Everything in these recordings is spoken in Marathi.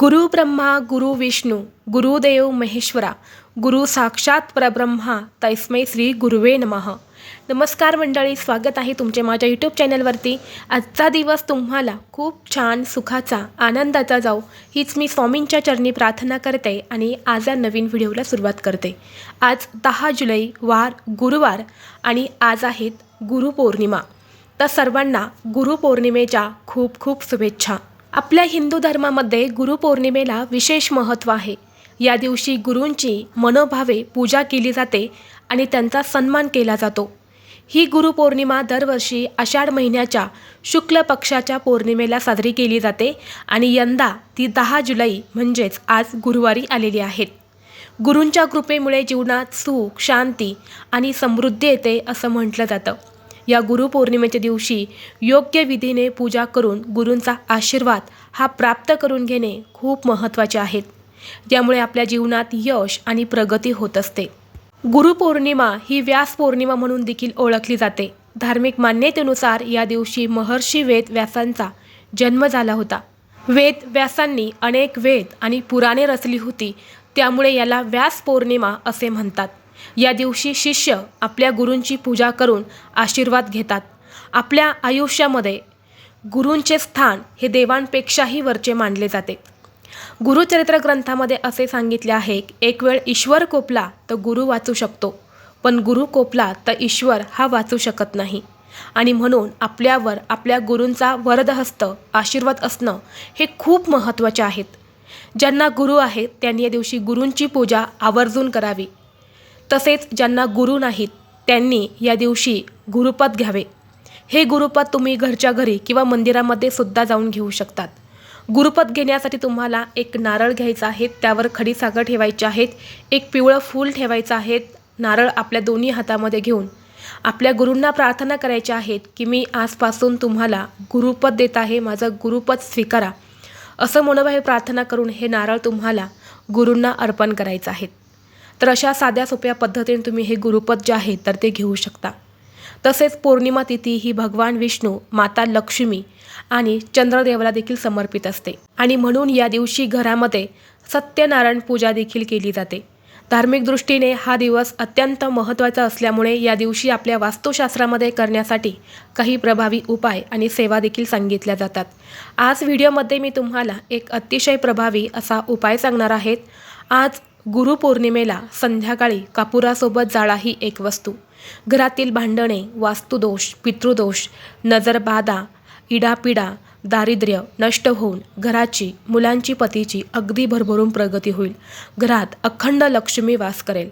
गुरु ब्रह्मा गुरु विष्णू गुरुदेव महेश्वरा गुरु साक्षात परब्रह्मा तैस्मै श्री गुरुवे नमः. नमस्कार मंडळी स्वागत आहे तुमचे माझ्या यूट्यूब चॅनलवरती आजचा दिवस तुम्हाला खूप छान सुखाचा आनंदाचा जाऊ हीच मी स्वामींच्या चरणी प्रार्थना करते आणि आज या नवीन व्हिडिओला सुरुवात करते. आज दहा जुलै वार गुरुवार आणि आज आहेत गुरुपौर्णिमा तर सर्वांना गुरुपौर्णिमेच्या खूप खूप शुभेच्छा. आपल्या हिंदू धर्मामध्ये गुरुपौर्णिमेला विशेष महत्त्व आहे. या दिवशी गुरूंची मनोभावे पूजा केली जाते आणि त्यांचा सन्मान केला जातो. ही गुरुपौर्णिमा दरवर्षी आषाढ महिन्याच्या शुक्ल पक्षाच्या पौर्णिमेला साजरी केली जाते आणि यंदा ती दहा जुलै म्हणजेच आज गुरुवारी आलेली आहेत गुरूंच्या कृपेमुळे जीवनात सुख शांती आणि समृद्धी येते असं म्हटलं जातं. या गुरुपौर्णिमेच्या दिवशी योग्य विधीने पूजा करून गुरूंचा आशीर्वाद हा प्राप्त करून घेणे खूप महत्त्वाचे आहेत. त्यामुळे आपल्या जीवनात यश आणि प्रगती होत असते. गुरुपौर्णिमा ही व्यास पौर्णिमा म्हणून देखील ओळखली जाते. धार्मिक मान्यतेनुसार या दिवशी महर्षी वेद व्यासांचा जन्म झाला होता. वेद व्यासांनी अनेक वेद आणि पुराणे रचली होती. त्यामुळे याला व्यास पौर्णिमा असे म्हणतात. या दिवशी शिष्य आपल्या गुरूंची पूजा करून आशीर्वाद घेतात. आपल्या आयुष्यामध्ये गुरूंचे स्थान हे देवांपेक्षाही वरचे मानले जाते. गुरुचरित्र ग्रंथामध्ये असे सांगितले आहे की एक वेळ ईश्वर कोपला तर गुरु वाचू शकतो. पण गुरु कोपला तर ईश्वर हा वाचू शकत नाही. आणि म्हणून आपल्यावर आपल्या गुरूंचा वरदहस्त आशीर्वाद असणं हे खूप महत्त्वाचे आहेत. ज्यांना गुरु आहेत त्यांनी या दिवशी गुरूंची पूजा आवर्जून करावी. तसेच ज्यांना गुरु नाहीत त्यांनी या दिवशी गुरुपद घ्यावे. हे गुरुपद तुम्ही घरच्या घरी किंवा मंदिरामध्ये सुद्धा जाऊन घेऊ शकतात. गुरुपद घेण्यासाठी तुम्हाला एक नारळ घ्यायचा आहे त्यावर खडीसागर ठेवायचे ठेवायची आहेत एक पिवळं फूल ठेवायचं आहे नारळ आपल्या दोन्ही हातामध्ये घेऊन. आपल्या गुरूंना प्रार्थना करायच्या आहेत की मी आजपासून तुम्हाला गुरुपद देत आहे माझं गुरुपद स्वीकारा. असं मनोभावे प्रार्थना करून हे नारळ तुम्हाला गुरूंना अर्पण करायचं आहे तर अशा साध्या सोप्या पद्धतीने तुम्ही हे गुरुपद जे आहे तर ते घेऊ शकता. तसेच पौर्णिमा तिथी ही भगवान विष्णू माता लक्ष्मी आणि चंद्रदेवाला देखील समर्पित असते. आणि म्हणून या दिवशी घरामध्ये सत्यनारायण पूजा देखील केली जाते. धार्मिक दृष्टीने हा दिवस अत्यंत महत्त्वाचा असल्यामुळे या दिवशी आपल्या वास्तुशास्त्रामध्ये करण्यासाठी काही प्रभावी उपाय आणि सेवा देखील सांगितल्या जातात. आज व्हिडिओमध्ये मी तुम्हाला एक अतिशय प्रभावी असा उपाय सांगणार आहेत आज गुरुपौर्णिमेला संध्याकाळी कापुरासोबत जाळा ही एक वस्तू. घरातील भांडणे वास्तुदोष पितृदोष नजरबाधा इडापिडा दारिद्र्य नष्ट होऊन घराची मुलांची पतीची अगदी भरभरून प्रगती होईल. घरात अखंड लक्ष्मी वास करेल.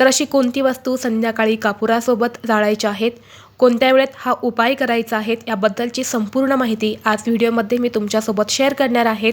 तर अशी कोणती वस्तू संध्याकाळी कापुरासोबत जाळायच्या आहेत? कोणत्या वेळेत हा उपाय करायचा आहेत? याबद्दलची संपूर्ण माहिती आज व्हिडिओमध्ये मी तुमच्यासोबत शेअर करणार आहेत.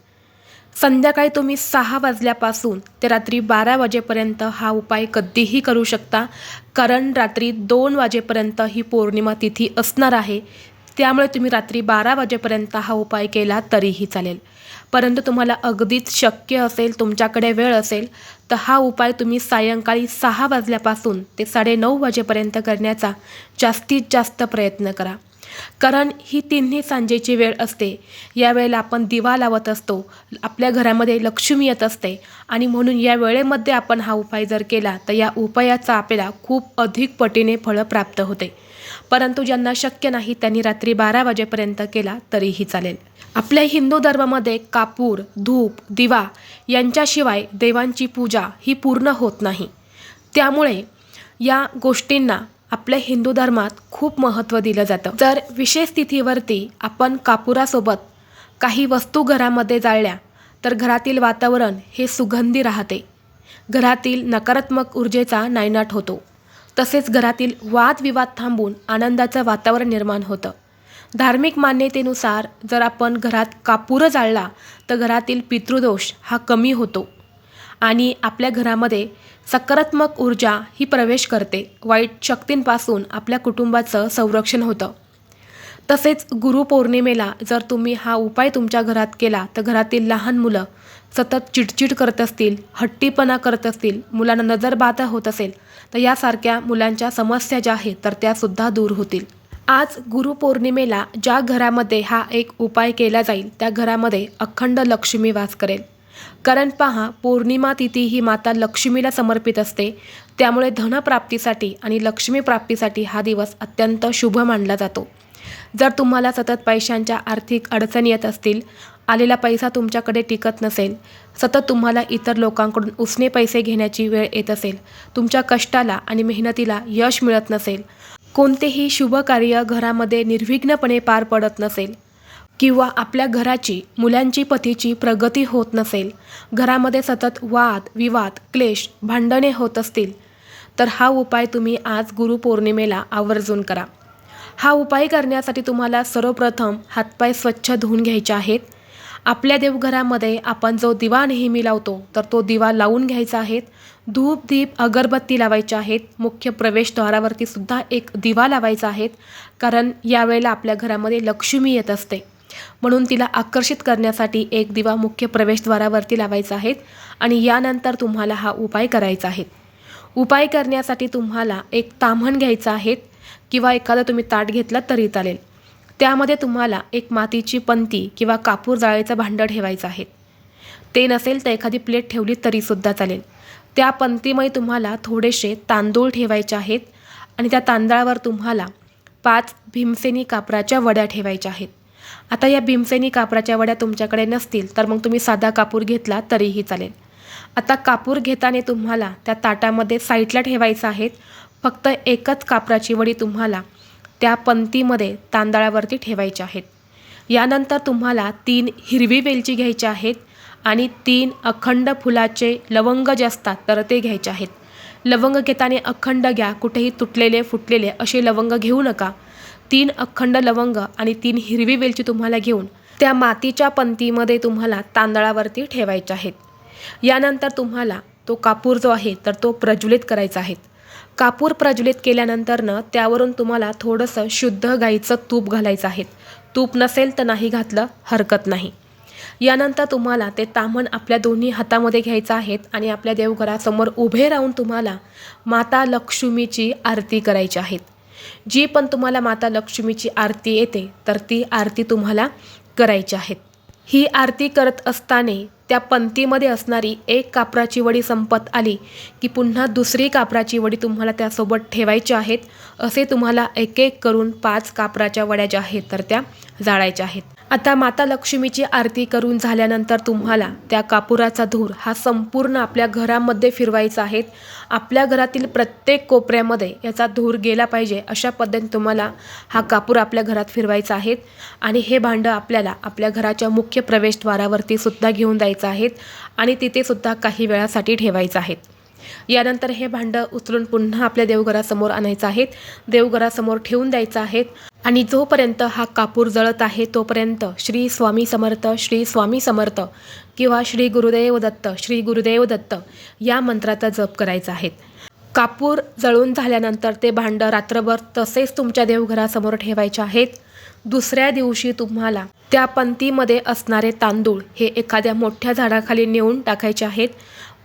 संध्याकाळी तुम्ही सहा वाजल्यापासून ते रात्री बारा वाजेपर्यंत हा उपाय कधीही करू शकता. कारण रात्री दोन वाजेपर्यंत ही पौर्णिमा तिथी असणार आहे. त्यामुळे तुम्ही रात्री बारा वाजेपर्यंत हा उपाय केला तरीही चालेल. परंतु तुम्हाला अगदीच शक्य असेल तुमच्याकडे वेळ असेल तर हा उपाय तुम्ही सायंकाळी सहा वाजल्यापासून ते साडेनऊ वाजेपर्यंत करण्याचा जास्तीत जास्त प्रयत्न करा. कारण ही तिन्ही सांजेची वेळ असते. या वेळेला आपण दिवा लावत असतो. आपल्या घरामध्ये लक्ष्मी येत असते. आणि म्हणून या वेळेमध्ये आपण हा उपाय जर केला तर या उपायाचा आपल्याला खूप अधिक पटीने फळं प्राप्त होते. परंतु ज्यांना शक्य नाही त्यांनी रात्री बारा वाजेपर्यंत केला तरीही चालेल. आपल्या हिंदू धर्मामध्ये कापूर धूप दिवा यांच्याशिवाय देवांची पूजा ही पूर्ण होत नाही. त्यामुळे या गोष्टींना आपल्या हिंदू धर्मात खूप महत्त्व दिलं जातं. जर विशेष तिथीवरती आपण कापुरासोबत काही वस्तू घरामध्ये जाळल्या तर घरातील वातावरण हे सुगंधी राहते. घरातील नकारात्मक ऊर्जेचा नायनाट होतो. तसेच घरातील वादविवाद थांबून आनंदाचं वातावरण निर्माण होतं. धार्मिक मान्यतेनुसार जर आपण घरात कापूर जाळला तर घरातील पितृदोष हा कमी होतो. आणि आपल्या घरामध्ये सकारात्मक ऊर्जा ही प्रवेश करते. वाईट शक्तींपासून आपल्या कुटुंबाचं संरक्षण होतं. तसेच गुरुपौर्णिमेला जर तुम्ही हा उपाय तुमच्या घरात केला तर घरातील लहान मुलं सतत चिडचिड करत असतील हट्टीपणा करत असतील मुलांना नजरबाधा होत असेल तर यासारख्या मुलांच्या समस्या ज्या आहेत तर त्यासुद्धा दूर होतील. आज गुरुपौर्णिमेला ज्या घरामध्ये हा एक उपाय केला जाईल त्या घरामध्ये अखंड लक्ष्मी वास करेल. कारण पहा पौर्णिमा तिथी ही माता लक्ष्मीला समर्पित असते. त्यामुळे धनप्राप्तीसाठी आणि लक्ष्मी प्राप्तीसाठी हा दिवस अत्यंत शुभ मानला जातो. जर तुम्हाला सतत पैशांच्या आर्थिक अडचणी येत असतील आलेला पैसा तुमच्याकडे टिकत नसेल सतत तुम्हाला इतर लोकांकडून उसने पैसे घेण्याची वेळ येत असेल तुमच्या कष्टाला आणि मेहनतीला यश मिळत नसेल कोणतेही शुभ कार्य घरामध्ये निर्विघ्नपणे पार पडत नसेल किंवा आपल्या घराची मुलांची पतीची प्रगती होत नसेल. घरामध्ये सतत वाद विवाद क्लेश भांडणे होत असतील. तर हा उपाय तुम्ही आज गुरुपौर्णिमेला आवर्जून करा. हा उपाय करण्यासाठी तुम्हाला सर्वप्रथम हातपाय स्वच्छ धुवून घ्यायचे आहेत. आपल्या देवघरामध्ये आपण जो दिवा नेहमी लावतो तर तो दिवा लावून घ्यायचा आहे धूप दीप अगरबत्ती लावायच्या आहेत. मुख्य प्रवेशद्वारावरती सुद्धा एक दिवा लावायचा आहे कारण यावेळेला आपल्या घरामध्ये लक्ष्मी येत असते. म्हणून तिला आकर्षित करण्यासाठी एक दिवा मुख्य प्रवेशद्वारावरती लावायचा आहे आणि यानंतर तुम्हाला हा उपाय करायचा आहे. उपाय करण्यासाठी तुम्हाला एक ताम्हण घ्यायचं आहे किंवा एखादं तुम्ही ताट घेतलं तरी चालेल. त्यामध्ये तुम्हाला एक मातीची पंती किंवा कापूर जाळीचं भांडं ठेवायचं आहे. ते नसेल तर एखादी प्लेट ठेवली तरीसुद्धा चालेल. त्या पंतीमध्ये तुम्हाला थोडेसे तांदूळ ठेवायचे आहेत आणि त्या तांदळावर तुम्हाला पाच भीमसेनी कापराच्या वड्या ठेवायच्या आहेत. आता या भीमसेनी कापराच्या वड्या तुमच्याकडे नसतील तर मग तुम्ही साधा कापूर घेतला तरीही चालेल. आता कापूर घेताना तुम्हाला त्या ताटामध्ये साईडला ठेवायचं आहेत फक्त एकच कापराची वडी तुम्हाला त्या पंतीमध्ये तांदळावरती ठेवायच्या आहेत यानंतर तुम्हाला तीन हिरवी वेलची घ्यायच्या आहेत आणि तीन अखंड फुलाचे लवंग जे असतात तर ते घ्यायचे आहेत. लवंग घेताना अखंड घ्या कुठेही तुटलेले फुटलेले असे लवंग घेऊ नका. तीन अखंड लवंग आणि तीन हिरवी वेलची तुम्हाला घेऊन त्या मातीच्या पंतीमध्ये तुम्हाला तांदळावरती ठेवायच्या आहेत. यानंतर तुम्हाला तो कापूर जो आहे तर तो प्रज्वलित करायचा आहे. कापूर प्रज्वलित केल्यानंतरनं त्यावरून तुम्हाला थोडंसं शुद्ध गाईचं तूप घालायचं आहे. तूप नसेल तर नाही घातलं हरकत नाही. यानंतर तुम्हाला ते तामण आपल्या दोन्ही हातामध्ये घ्यायचं आहेत आणि आपल्या देवघरासमोर उभे राहून तुम्हाला माता लक्ष्मीची आरती करायची आहेत जी पण तुम्हाला माता लक्ष्मीची आरती येते तर ती आरती तुम्हाला करायची आहेत ही आरती करत असताना त्या पंक्तीमध्ये असणारी एक कापराची वडी संपत आली की पुन्हा दुसरी कापराची वडी तुम्हाला त्यासोबत ठेवायची आहेत असे तुम्हाला एक एक करून पाच कापराच्या वड्या ज्या आहेत तर त्या जाळायच्या आहेत. आता माता लक्ष्मीची आरती करून झाल्यानंतर तुम्हाला त्या कापुराचा धूर हा संपूर्ण आपल्या घरामध्ये फिरवायचा आहे. आपल्या घरातील प्रत्येक कोपऱ्यामध्ये याचा धूर गेला पाहिजे अशा पद्धतीने तुम्हाला हा कापूर आपल्या घरात फिरवायचा आहे. आणि हे भांडं आपल्याला आपल्या घराच्या मुख्य प्रवेशद्वारावरती सुद्धा घेऊन जायचं आहे आणि तिथे सुद्धा काही वेळासाठी ठेवायचं आहे. यानंतर हे भांडं उचलून पुन्हा आपल्या देवघरासमोर आणायचं आहे. देवघरासमोर ठेवून द्यायचं आहे. आणि जोपर्यंत हा कापूर जळत आहे तोपर्यंत श्री स्वामी समर्थ श्री स्वामी समर्थ किंवा श्री गुरुदेव दत्त श्री गुरुदेव दत्त या मंत्राचा जप करायचा आहे. कापूर जळून झाल्यानंतर ते भांडं रात्रभर तसेच तुमच्या देवघरासमोर ठेवायचे आहेत. दुसऱ्या दिवशी तुम्हाला त्या पंतीमध्ये असणारे तांदूळ हे एखाद्या मोठ्या झाडाखाली नेऊन टाकायचे आहेत.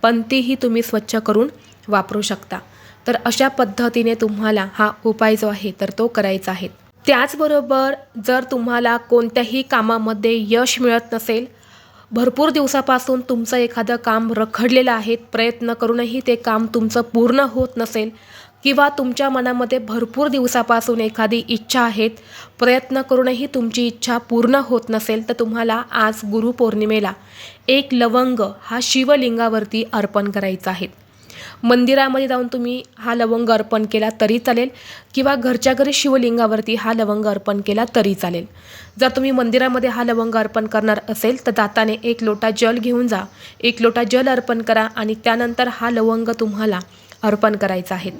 पंतीही तुम्ही स्वच्छ करून वापरू शकता. तर अशा पद्धतीने तुम्हाला हा उपाय जो आहे तर तो करायचा आहे. त्याचबरोबर जर तुम्हाला कोणत्याही कामामध्ये यश मिळत नसेल भरपूर दिवसापासून तुमचं एखादं काम रखडलेलं आहे प्रयत्न करूनही ते काम तुमचं पूर्ण होत नसेल किंवा तुमच्या मनामध्ये भरपूर दिवसापासून एखादी इच्छा आहेत प्रयत्न करूनही तुमची इच्छा पूर्ण होत नसेल तर तुम्हाला आज गुरुपौर्णिमेला एक लवंग हा शिवलिंगावरती अर्पण करायचा आहे. मंदिरामध्ये जाऊन तुम्ही हा लवंग अर्पण केला तरी चालेल किंवा घरच्या घरी शिवलिंगावरती हा लवंग अर्पण केला तरी चालेल. जर तुम्ही मंदिरामध्ये हा लवंग अर्पण करणार असेल तर जाताने एक लोटा जल घेऊन जा. एक लोटा जल अर्पण करा आणि त्यानंतर हा लवंग तुम्हाला अर्पण करायचा आहे.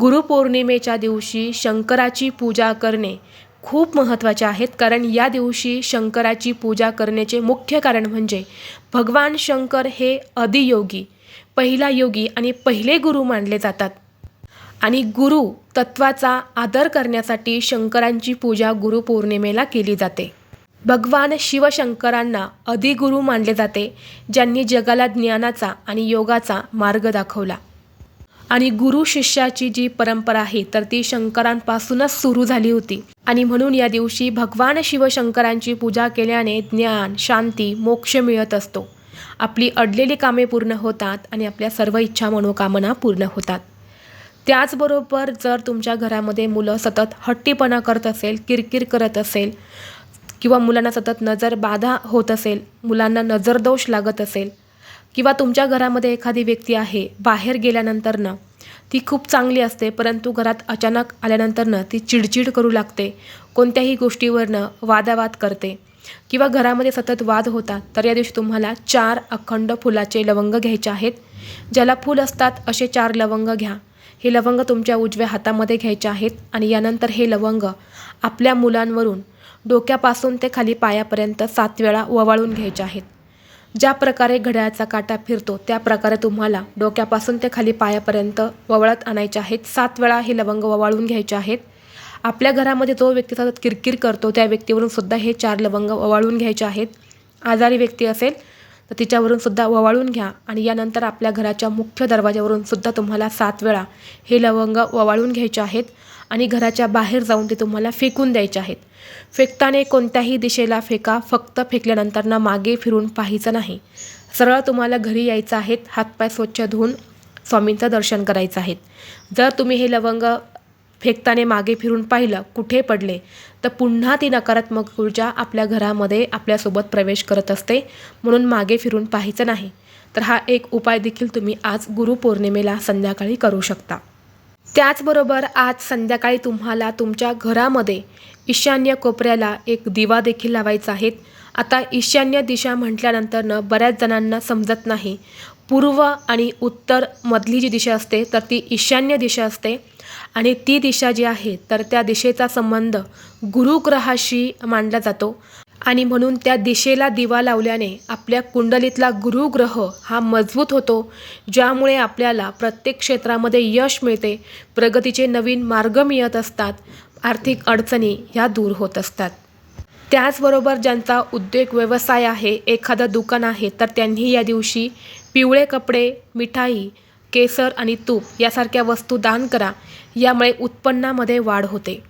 गुरुपौर्णिमेच्या दिवशी शंकराची पूजा करणे खूप महत्त्वाच्या आहेत कारण या दिवशी शंकराची पूजा करण्याचे मुख्य कारण म्हणजे भगवान शंकर हे अधियोगी पहिला योगी आणि पहिले गुरु मानले जातात. आणि गुरु तत्वाचा आदर करण्यासाठी शंकरांची पूजा गुरुपौर्णिमेला केली जाते. भगवान शिवशंकरांना अधिगुरु मानले जाते ज्यांनी जगाला ज्ञानाचा आणि योगाचा मार्ग दाखवला. आणि गुरु शिष्याची जी परंपरा आहे तर ती शंकरांपासूनच सुरू झाली होती. आणि म्हणून या दिवशी भगवान शिवशंकरांची पूजा केल्याने ज्ञान शांती मोक्ष मिळत असतो. आपली अडलेली कामे पूर्ण होतात आणि आपल्या सर्व इच्छा मनोकामना पूर्ण होतात. त्याचबरोबर जर तुमच्या घरामध्ये मुलं सतत हट्टीपणा करत असेल किरकिर करत असेल किंवा मुलांना सतत नजर बाधा होत असेल मुलांना नजरदोष लागत असेल किंवा तुमच्या घरामध्ये एखादी व्यक्ती आहे बाहेर गेल्यानंतरनं ती खूप चांगली असते परंतु घरात अचानक आल्यानंतरनं ती चिडचिड करू लागते कोणत्याही गोष्टीवरनं वादावाद करते. किंवा घरामध्ये सतत वाद होतात तर या दिवशी तुम्हाला चार अखंड फुलाचे लवंग घ्यायचे आहेत. ज्याला फूल असतात असे चार लवंग घ्या. हे लवंग तुमच्या उजव्या हातामध्ये घ्यायचे आहेत आणि यानंतर हे लवंग आपल्या मुलांवरून डोक्यापासून ते खाली पायापर्यंत सात वेळा ओवाळून घ्यायचे आहेत. ज्या प्रकारे घड्याळाचा काटा फिरतो त्या प्रकारे तुम्हाला डोक्यापासून ते खाली पायापर्यंत ववळत आणायचे आहेत. सात वेळा हे लवंग ववाळून घ्यायचे आहेत. आपल्या घरामध्ये जो व्यक्ती सतत किरकिर करतो त्या व्यक्तीवरून सुद्धा हे चार लवंग ववाळून घ्यायचे आहेत. आजारी व्यक्ती असेल तर तिच्यावरून सुद्धा ववाळून घ्या आणि यानंतर आपल्या घराच्या मुख्य दरवाज्यावरून सुद्धा तुम्हाला सात वेळा हे लवंग ववाळून घ्यायचे आहेत. आणि घराच्या बाहेर जाऊन ते तुम्हाला फेकून द्यायचे आहेत. फेकताने कोणत्याही दिशेला फेका फक्त फेकल्यानंतर ना मागे फिरून पाहायचं नाही. सरळ तुम्हाला घरी यायचं आहेत हातपाय स्वच्छ धुवून स्वामींचं दर्शन करायचं आहे जर तुम्ही हे लवंग फेकताने मागे फिरून पाहिलं कुठे पडले तर पुन्हा ती नकारात्मक ऊर्जा आपल्या घरामध्ये आपल्यासोबत प्रवेश करत असते म्हणून मागे फिरून पाहायचं नाही. तर हा एक उपाय देखील तुम्ही आज गुरुपौर्णिमेला संध्याकाळी करू शकता. त्याचबरोबर आज संध्याकाळी तुम्हाला तुमच्या घरामध्ये ईशान्य कोपऱ्याला एक दिवा देखील लावायचा आहे. आता ईशान्य दिशा म्हटल्यानंतरनं बऱ्याच जणांना समजत नाही. पूर्व आणि उत्तर मधली जी दिशा असते तर ती ईशान्य दिशा असते. आणि ती दिशा जी आहे तर त्या दिशेचा संबंध गुरुग्रहाशी मांडला जातो. आणि म्हणून त्या दिशेला दिवा लावल्याने आपल्या कुंडलीतला गुरुग्रह हा मजबूत होतो ज्यामुळे आपल्याला प्रत्येक क्षेत्रामध्ये यश मिळते प्रगतीचे नवीन मार्ग मिळत असतात आर्थिक अडचणी ह्या दूर होत असतात. त्याचबरोबर ज्यांचा उद्योग व्यवसाय आहे एखादं दुकान आहे तर त्यांनी या दिवशी पिवळे कपडे मिठाई केसर आणि तूप यासारख्या वस्तू दान करा यामुळे उत्पन्नामध्ये वाढ होते.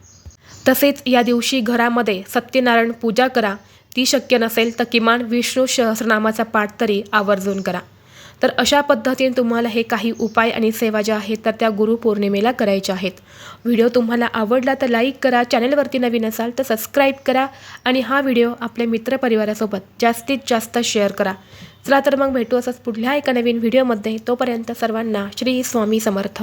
तसेच या दिवशी घरामध्ये सत्यनारायण पूजा करा. ती शक्य नसेल तर किमान विष्णू सहस्रनामाचा पाठ तरी आवर्जून करा. तर अशा पद्धतीने तुम्हाला हे काही उपाय आणि सेवा ज्या आहेत तर त्या गुरुपौर्णिमेला करायच्या आहेत. व्हिडिओ तुम्हाला आवडला तर लाईक करा चॅनलवरती नवीन असाल तर सबस्क्राईब करा आणि हा व्हिडिओ आपल्या मित्रपरिवारासोबत जास्तीत जास्त शेअर करा. चला तर मग भेटू असंच पुढल्या एका नवीन व्हिडिओमध्ये. तोपर्यंत सर्वांना श्री स्वामी समर्थ.